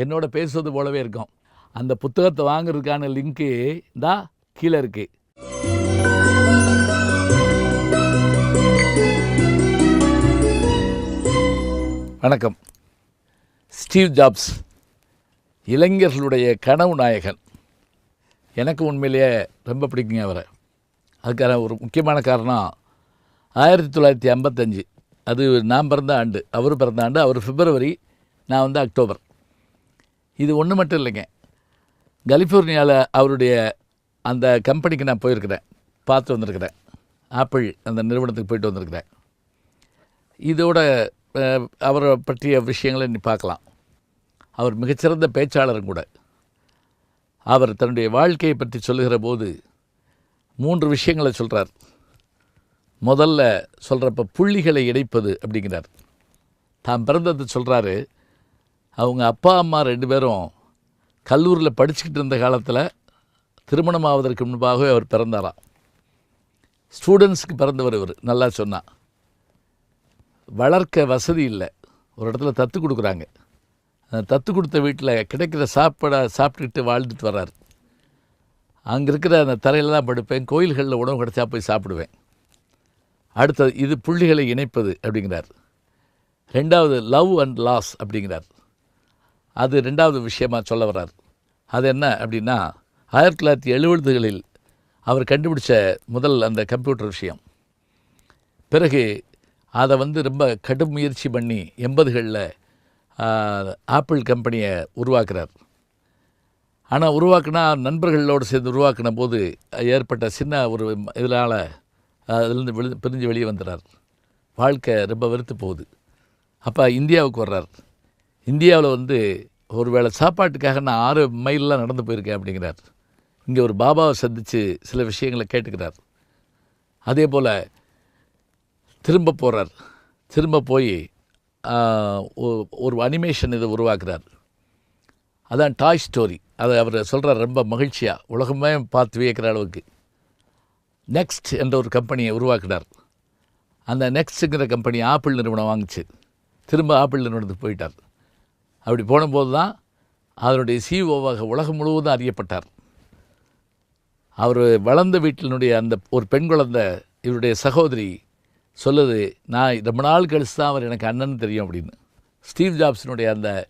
என்னோட பேசுவது போலவே இருக்கும். அந்த புத்தகத்தை வாங்குறதுக்கான லிங்க்கு தான் கீழே இருக்குது வணக்கம். ஸ்டீவ் ஜாப்ஸ் இளைஞர்களுடைய கனவு நாயகன். எனக்கு உண்மையிலேயே ரொம்ப பிடிக்குங்க அவரை. அதுக்கான ஒரு முக்கியமான காரணம் ஆயிரத்தி தொள்ளாயிரத்தி ஐம்பத்தஞ்சு அது நான் பிறந்த ஆண்டு அவர் பிறந்த ஆண்டு அவர் பிப்ரவரி நான் வந்து அக்டோபர். இது ஒன்று மட்டும் இல்லைங்க. கலிஃபோர்னியாவில் அவருடைய அந்த கம்பெனிக்கு நான் போயிருக்கிறேன். பார்த்து வந்திருக்கிறேன். ஆப்பிள் அந்த நிறுவனத்துக்கு போயிட்டு வந்திருக்கிறேன். இதோட அவரை பற்றிய விஷயங்களை நீ பார்க்கலாம். அவர் மிகச்சிறந்த பேச்சாளரும் கூட. அவர் தன்னுடைய வாழ்க்கையை பற்றி சொல்லுகிற போது மூன்று விஷயங்களை சொல்கிறார் முதல்ல சொல்கிறப்ப புள்ளிகளை இணைப்பது அப்படிங்கிறார். தான் பிறந்தது சொல்கிறாரு அவங்க அப்பா அம்மா ரெண்டு பேரும் கல்லூரியில் படிச்சுக்கிட்டு இருந்த காலத்தில் திருமணம் ஆவதற்கு முன்பாகவே அவர் பிறந்தாராம் ஸ்டூடெண்ட்ஸுக்கு பிறந்தவர் இவர் நல்லா சொன்னா. வளர்க்க வசதி இல்லை. ஒரு இடத்துல தத்து கொடுக்குறாங்க. தத்து கொடுத்த வீட்டில் கிடைக்கிற சாப்பாடை சாப்பிட்டுக்கிட்டு வாழ்ந்துட்டு வர்றார். அங்கே இருக்கிற அந்த தரையில் தான் படுப்பேன். கோயில்களில் உணவு கிடச்சா போய் சாப்பிடுவேன். அடுத்தது இது புள்ளிகளை இணைப்பது அப்படிங்கிறார். ரெண்டாவது லவ் அண்ட் லாஸ் அப்படிங்கிறார். அது ரெண்டாவது விஷயமாக சொல்ல வர்றார். அது என்ன அப்படின்னா ஆயிரத்தி தொள்ளாயிரத்தி எழுபதுகளில் அவர் கண்டுபிடிச்ச முதல் அந்த கம்ப்யூட்டர் விஷயம். பிறகு அதை வந்து ரொம்ப கடும் முயற்சி பண்ணி எண்பதுகளில் ஆப்பிள் கம்பெனியை உருவாக்குறார். ஆனால் உருவாக்குனா நண்பர்களோடு சேர்ந்து உருவாக்கின போது ஏற்பட்ட சின்ன ஒரு இதனால் அதிலிருந்து விழு பிரிஞ்சு வெளியே வந்துடுறார். வாழ்க்கை ரொம்ப வெறுத்து போகுது. அப்போ இந்தியாவுக்கு வர்றார். இந்தியாவில் வந்து ஒருவேளை சாப்பாட்டுக்காக நான் ஆறு மைல்லாம் நடந்து போயிருக்கேன் அப்படிங்கிறார். இங்கே ஒரு பாபாவை சந்தித்து சில விஷயங்களை கேட்டுக்கிறார். அதே போல் திரும்ப போகிறார் திரும்ப போய் ஒரு அனிமேஷன் இதை உருவாக்குறார். அதான் டாய் ஸ்டோரி அதை அவர் சொல்கிறார் ரொம்ப மகிழ்ச்சியாக உலகமே பார்த்து வியக்கிற அளவுக்கு. நெக்ஸ்ட் என்ற ஒரு கம்பெனியை உருவாக்குனார் அந்த நெக்ஸ்ட்டுங்கிற கம்பெனி ஆப்பிள் நிறுவனம் வாங்குச்சு. திரும்ப ஆப்பிள் நிறுவனத்துக்கு போயிட்டார். அப்படி போனபோது தான் அதனுடைய சிஓவாக உலகம் முழுவதும் அறியப்பட்டார். அவர் வளர்ந்த வீட்டினுடைய அந்த ஒரு பெண் குழந்தை இவருடைய சகோதரி சொல்லுது நான் ரொம்ப நாள் கழிச்சு தான் அவர் எனக்கு அண்ணன் தெரியும் அப்படின்னு. ஸ்டீவ் ஜாப்ஸினுடைய அந்த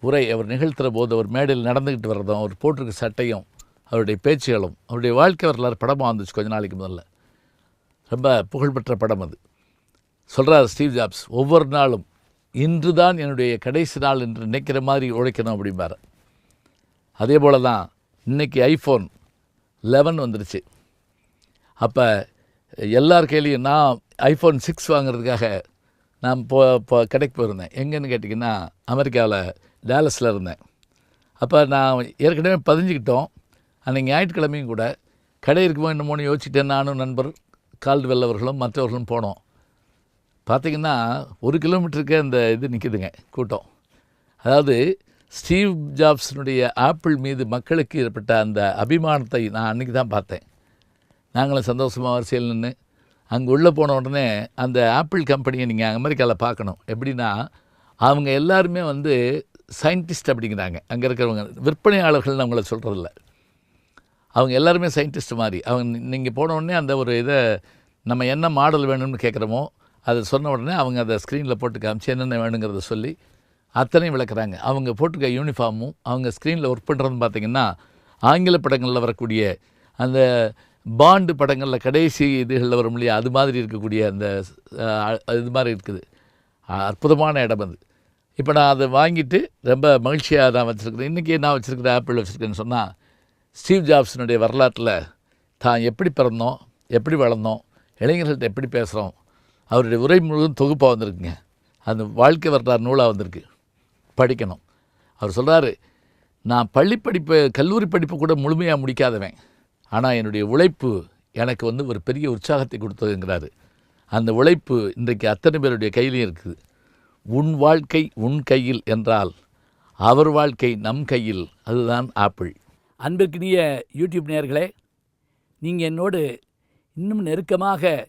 உரை அவர் நிகழ்த்துகிற போது அவர் மேடையில் நடந்துக்கிட்டு வர்றதும் அவர் போட்டிருக்க சட்டையும் அவருடைய பேச்சுகளும் அவருடைய வாழ்க்கை வரலாறு படமாக வந்துச்சு கொஞ்ச நாளைக்கு முதல்ல. ரொம்ப புகழ்பெற்ற படம் அது. சொல்கிறார் ஸ்டீவ் ஜாப்ஸ் ஒவ்வொரு நாளும் இன்று தான் என்னுடைய கடைசி நாள் என்று நினைக்கிற மாதிரி உழைக்கணும் அப்படிம்பார். அதே போல் தான் இன்றைக்கி ஐஃபோன் லெவன் வந்துருச்சு. அப்போ எல்லார் கையிலையும் நான் ஐஃபோன் சிக்ஸ் வாங்குறதுக்காக நான் போ இப்போ கடைக்கு போயிருந்தேன். எங்கேன்னு கேட்டிங்கன்னா அமெரிக்காவில் டேலஸில் இருந்தேன். அப்போ நான் ஏற்கனவே பதிஞ்சுக்கிட்டோம். அன்றைக்கி ஞாயிற்றுக்கிழமையும் கூட கடை இருக்குமோ என்னமோன்னு யோசிச்சுட்டேன். நானும் நண்பர் கால்டுவெல் அவர்களும் மற்றவர்களும் போனோம். பார்த்திங்கன்னா ஒரு கிலோமீட்டருக்கு அந்த இது நிற்கிதுங்க கூட்டம். அதாவது ஸ்டீவ் ஜாப்ஸினுடைய ஆப்பிள் மீது மக்களுக்கு ஏற்பட்ட அந்த அபிமானத்தை நான் அன்றைக்கி தான் பார்த்தேன். நாங்களும் சந்தோஷமாக வரிசையில் நின்று அங்கே உள்ளே போன உடனே அந்த ஆப்பிள் கம்பெனியை நீங்கள் அமெரிக்காவில் பார்க்கணும். எப்படின்னா அவங்க எல்லாருமே வந்து சயின்டிஸ்ட் அப்படிங்கிறாங்க. அங்கே இருக்கிறவங்க விற்பனையாளர்கள்னு அவங்கள சொல்கிறதில்ல அவங்க எல்லாருமே சயின்டிஸ்ட் மாதிரி. அவங்க நீங்கள் போன உடனே அந்த ஒரு இதை நம்ம என்ன மாடல் வேணும்னு கேட்குறோமோ அதை சொன்ன உடனே அவங்க அதை ஸ்க்ரீனில் போட்டு காமிச்சு என்னென்ன வேணுங்கிறத சொல்லி அத்தனையும் விளக்குறாங்க. அவங்க போட்டுக்க யூனிஃபார்மும் அவங்க ஸ்க்ரீனில் ஒர்க் பண்ணுறதுன்னு பார்த்தீங்கன்னா ஆங்கில படங்களில் வரக்கூடிய அந்த பாண்டு படங்களில் கடைசி இதுகளில் வரும் இல்லையா அது மாதிரி இருக்கக்கூடிய அந்த இது மாதிரி இருக்குது. அற்புதமான இடம் அது. இப்போ நான் அதை வாங்கிட்டு ரொம்ப மகிழ்ச்சியாக நான் வச்சுருக்கிறேன். இன்றைக்கி நான் வச்சுருக்கிற ஆப்பிள் வச்சுருக்கேன்னு சொன்னால் ஸ்டீவ் ஜாப்ஸினுடைய வரலாற்றில் தான் எப்படி பிறந்தோம் எப்படி வளர்ந்தோம் இளைஞர்கள்ட்ட எப்படி பேசுகிறோம் அவருடைய உரை முழுவதும் தொகுப்பாக வந்திருக்குங்க. அந்த வாழ்க்கை வரலாறு நூலாக வந்திருக்கு. படிக்கணும். அவர் சொல்கிறாரு நான் பள்ளி படிப்பை கல்லூரி படிப்பு கூட முழுமையாக முடிக்காதவன். ஆனால் என்னுடைய உழைப்பு எனக்கு வந்து ஒரு பெரிய உற்சாகத்தை கொடுத்ததுங்கிறாரு. அந்த உழைப்பு இன்றைக்கு அத்தனை பேருடைய கையிலையும் இருக்குது. உன் வாழ்க்கை உன் கையில் என்றால் அவர் வாழ்க்கை நம் கையில். அதுதான் ஆப்பிள். அன்பிற்கினிய யூடியூப் நேர்களே நீங்கள் என்னோடு இன்னும் நெருக்கமாக